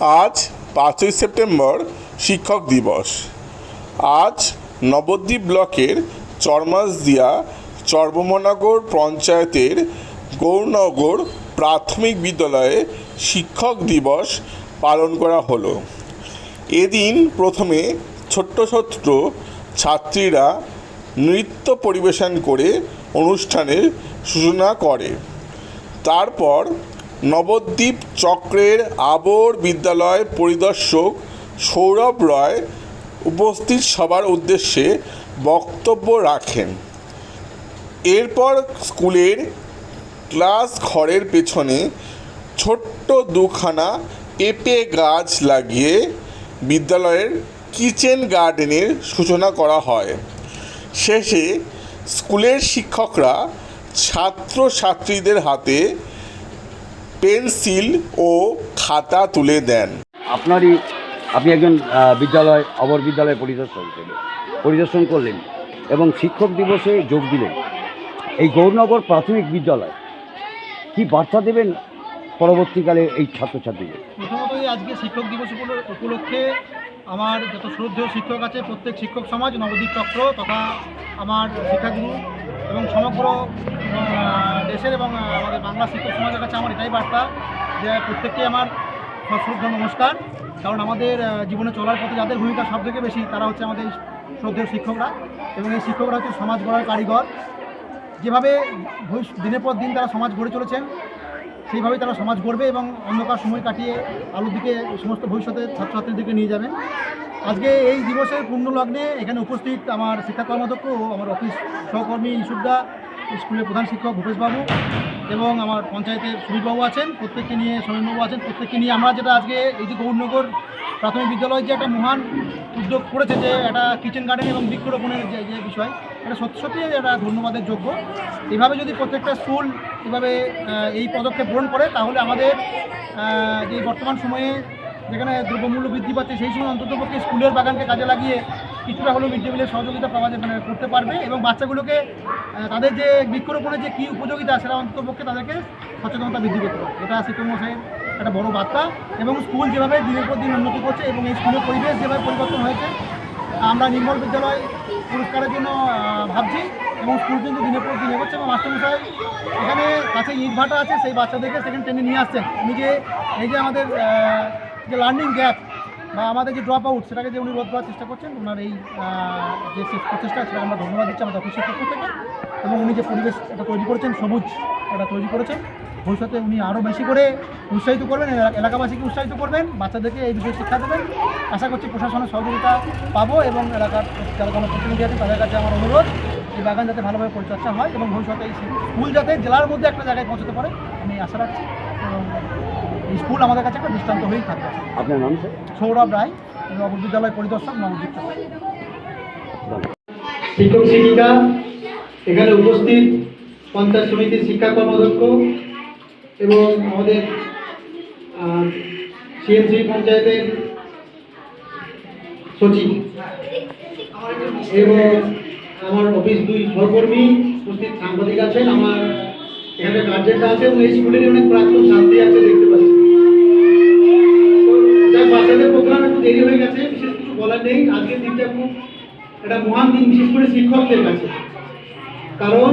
আজ পাঁচই সেপ্টেম্বর শিক্ষক দিবস। আজ নবদ্বীপ ব্লকের চরমাসদিয়া চর্বমনগর পঞ্চায়েতের গৌরনগর প্রাথমিক বিদ্যালয়ে শিক্ষক দিবস পালন করা হলো। এদিন প্রথমে ছোট্ট ছোট্ট ছাত্রীরা নৃত্য পরিবেশন করে অনুষ্ঠানের সূচনা করে। তারপর নবদ্বীপ চক্রের আবর বিদ্যালয় পরিদর্শক সৌরভ রয় উপস্থিত সবার উদ্দেশ্যে বক্তব্য রাখেন। এরপর স্কুলের ক্লাস ঘরের পেছনে ছোট্ট দুখানা পেঁপে গাছ লাগিয়ে বিদ্যালয়ের কিচেন গার্ডেনের সূচনা করা হয়। শেষে স্কুলের শিক্ষকরা ছাত্রছাত্রীদের হাতে পেন্সিল ও খাতা তুলে দেন। আপনারই আপনি একজন বিদ্যালয় অবর বিদ্যালয় পরিদর্শন করলেন পরিদর্শন করলেন এবং শিক্ষক দিবসে যোগ দিলেন। এই গৌরনগর প্রাথমিক বিদ্যালয় কি বার্তা দেবেন পরবর্তীকালে এই ছাত্রছাত্রীদের? প্রথমতই আজকে শিক্ষক দিবস উপলক্ষে আমার যত শ্রদ্ধেয় শিক্ষক আছে প্রত্যেক শিক্ষক সমাজ নবদ্বীপ চক্র তথা আমার শিক্ষাগুরু এবং সমগ্র দেশের এবং আমাদের বাংলা শিক্ষক সমাজের কাছে আমার এটাই বার্তা যে প্রত্যেককে আমার সশ্রদ্ধ নমস্কার। কারণ আমাদের জীবনে চলার পথে যাদের ভূমিকা সব থেকে বেশি, তারা হচ্ছে আমাদের শ্রদ্ধেয় শিক্ষকরা এবং এই শিক্ষকরা হচ্ছে সমাজ গড়ার কারিগর। যেভাবে দিনের পর দিন তারা সমাজ গড়ে চলেছেন, সেইভাবেই তারা সমাজ গড়বে এবং অন্ধকার সময় কাটিয়ে আলোর দিকে সমস্ত ভবিষ্যতে ছাত্রছাত্রীদেরকে নিয়ে যাবেন আজকে এই দিবসের পূর্ণ লগ্নে এখানে উপস্থিত আমার শিক্ষা কর্মাধ্যক্ষ আমার অফিস সহকর্মী ইসুকদা স্কুলের প্রধান শিক্ষক ভূপেশবাবু এবং আমার পঞ্চায়েতের সুনীলবাবু আছেন, প্রত্যেককে নিয়ে সমীরবাবু আছেন, প্রত্যেককে নিয়ে আমরা যেটা আজকে এই যে গৌরনগর প্রাথমিক বিদ্যালয় যে একটা মহান উদ্যোগ করেছে যে একটা কিচেন গার্ডেন এবং বৃক্ষরোপণের যে যে বিষয়, এটা সত্যি সত্যি একটা ধন্যবাদের যোগ্য। এভাবে যদি প্রত্যেকটা স্কুল এভাবে এই পদক্ষেপ গ্রহণ করে, তাহলে আমাদের যে বর্তমান সময়ে যেখানে দ্রব্যমূল্য বৃদ্ধি পাচ্ছে, সেই সময় অন্ততপক্ষে স্কুলের বাগানকে কাজে লাগিয়ে কিছুটা হলেও মিড ডে মিলের সহযোগিতা পাওয়া যাবে মানে করতে পারবে এবং বাচ্চাগুলোকে তাদের যে বৃক্ষরোপণের যে কী উপযোগিতা, সেটা অন্ততপক্ষে তাদেরকে সচেতনতা বৃদ্ধি করতে পারবে। এটা শিক্ষক মশাইয়ের একটা বড় বার্তা এবং স্কুল যেভাবে দিনের পর দিন উন্নতি করছে এবং এই স্কুলের পরিবেশ যেভাবে পরিবর্তন হয়েছে, আমরা নির্মল বিদ্যালয় পুরস্কারের জন্য ভাবছি এবং স্কুল কিন্তু দিনের পর দিন এগোচ্ছে। এবং মাস্টারমশাই, এখানে কাছে ইট ভাটা আছে, সেই বাচ্চাদেরকে সেখানে টেনে নিয়ে আসছেন। যে, এই যে আমাদের যে লার্নিং গ্যাপ বা আমাদের যে ড্রপ আউট সেটাকে যে উনি রোধ করার চেষ্টা করছেন, ওনার এই যে প্রচেষ্টা সেটা আমরা ধন্যবাদ দিচ্ছি আমাদের অফিসের পক্ষ থেকে। এবং উনি যে পরিবেশ এটা তৈরি করেছেন, সবুজ এটা তৈরি করেছেন, ভবিষ্যতে উনি আরও বেশি করে উৎসাহিত করবেন এলা- এলাকাবাসীকে উৎসাহিত করবেন, বাচ্চাদেরকে এই বিষয়ে শিক্ষা দেবেন। আশা করছি প্রশাসনের সহযোগিতা পাবো এবং এলাকার যারা জনপ্রতিনিধি আছে তাদের কাছে আমার অনুরোধ, এই বাগান যাতে ভালোভাবে পরিচর্যা হয় এবং ভবিষ্যতে এই স্কুল যাতে জেলার মধ্যে একটা জায়গায় পৌঁছতে পারে, আমি আশা রাখছি। এবং স্কুল আমাদের কাছে একটা দৃষ্টান্ত হয়েই থাকবে আপনার নাম সৌরভ রায় বিদ্যালয় পরিদর্শক নবদ্বীপ চক্র। শিক্ষক শিক্ষিকা এখানে উপস্থিত পঞ্চায়েত সমিতির শিক্ষা কর্মাধ্যক্ষ এবং আমাদের সিএমসি পঞ্চায়েতের সচিব এবং আমার অফিস দুই সহকর্মী উপস্থিত সাংবাদিক আছেন আমার এখানে গার্জেনরা আছেন এবং এই স্কুলের অনেক প্রাক্তন ছাত্রী আছে, দেখতে পাচ্ছি। তো বাচ্চাদের প্রোগ্রাম একটু দেরি হয়ে গেছে, বিশেষ কিছু বলার নেই। আজকের দিনটা খুব একটা মহান দিন, বিশেষ করে শিক্ষকদের কাছে। কারণ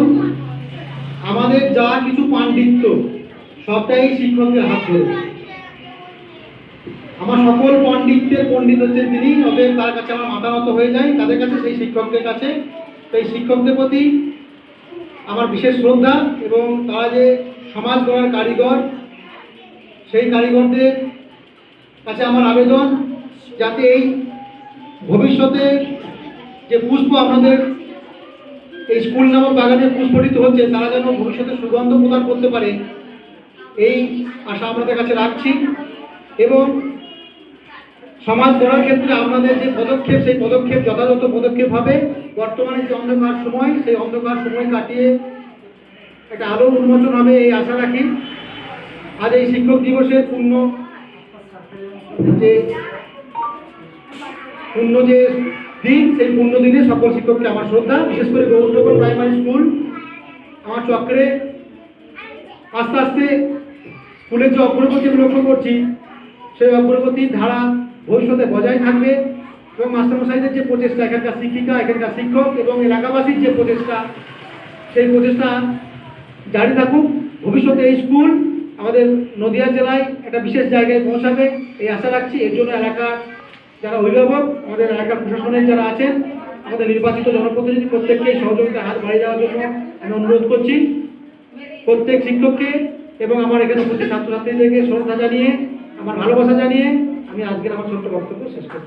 আমাদের যা কিছু পাণ্ডিত্য, সবটাই শিক্ষকদের হাত ধরে। আমার সকল পণ্ডিতের পণ্ডিত হচ্ছেন তিনি, অতএব তার কাছে আমার মাথা হয়ে যায়। তাদের কাছে সেই শিক্ষকদের কাছে। সেই শিক্ষকদের প্রতি আমার বিশেষ শ্রদ্ধা এবং তারা যে সমাজ গড়ার কারিগর, সেই কারিগরদের কাছে আমার আবেদন যাতে এই ভবিষ্যতে যে পুষ্প আপনাদের এই স্কুল নামক বাগানে পুষ্পটিত হচ্ছে, তারা যেন ভবিষ্যতে সুগন্ধ প্রদান করতে পারে, এই আশা আপনাদের কাছে রাখছি। এবং সমাজ গড়ার ক্ষেত্রে আপনাদের যে পদক্ষেপ, সেই পদক্ষেপ যথাযথ পদক্ষেপ হবে। বর্তমানে যে অন্ধকার সময়, সেই অন্ধকার সময় কাটিয়ে একটা আলো উন্মোচন হবে, এই আশা রাখি। আজ এই শিক্ষক দিবসের পূর্ণ যে পূর্ণ যে দিন, সেই পূর্ণ দিনে সকল শিক্ষককে আমার শ্রদ্ধা, বিশেষ করে গৌরনগর প্রাইমারি স্কুল, আমার চক্রে আস্তে আস্তে স্কুলের যে অগ্রগতি আমি লক্ষ্য করছি, সেই অগ্রগতির ধারা ভবিষ্যতে বজায় থাকবে এবং মাস্টারমশাইদের যে প্রচেষ্টা, এখানকার শিক্ষিকা, এখানকার শিক্ষক এবং এলাকাবাসীর যে প্রচেষ্টা, সেই প্রচেষ্টা জারি থাকুক। ভবিষ্যতে এই স্কুল আমাদের নদিয়া জেলায় একটা বিশেষ জায়গায় পৌঁছাবে, এই আশা রাখছি। এর জন্য এলাকার যারা অভিভাবক, আমাদের এলাকার প্রশাসনের যারা আছেন, আমাদের নির্বাচিত জনপ্রতিনিধি প্রত্যেককে সহযোগিতা, হাত বাড়িয়ে দেওয়ার জন্য আমি অনুরোধ করছি। প্রত্যেক শিক্ষককে এবং আমার এখানে উপস্থিত ছাত্রছাত্রীদেরকে শ্রদ্ধা জানিয়ে, আমার ভালোবাসা জানিয়ে আমি আজকের আমার ছোট্ট বক্তব্য শেষ করছি।